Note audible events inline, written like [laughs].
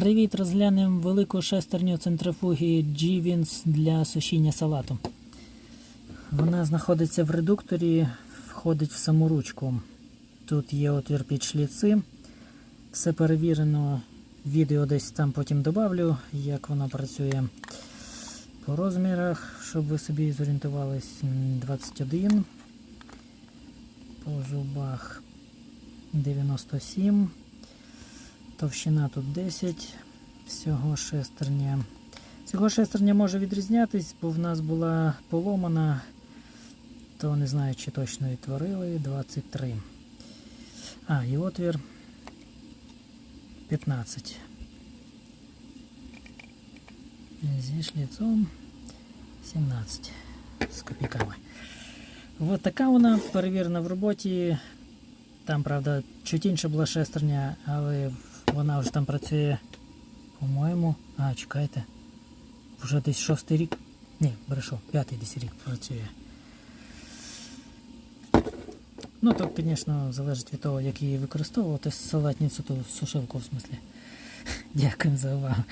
Привіт, розглянемо велику шестерню центрифуги G-Wins для сушіння салату. Вона знаходиться в редукторі, входить в саму ручку. Тут є отвір під шліци. Все перевірено. Відео десь там потім добавлю, як воно працює по розмірах, щоб ви собі зорієнтувались. 21. По зубах 97. Товщина тут 10. Всього шестерня. Всього шестерня може відрізнятись, бо в нас була поломана, то не знаю, чи точно відтворили. 23. А, і отвір 15. Зі шліцом 17 з копійками. Ось така вона перевірена в роботі. Там, правда, чуть інша була шестерня, але вона вже там працює, по-моєму. А, чекайте. Вже десь шостий рік. Ні, брешу, п'ятий десь рік працює. Ну, то, звісно, залежить від того, як її використовувати салатницю, то сушилку в смислі. [laughs] Дякую за увагу.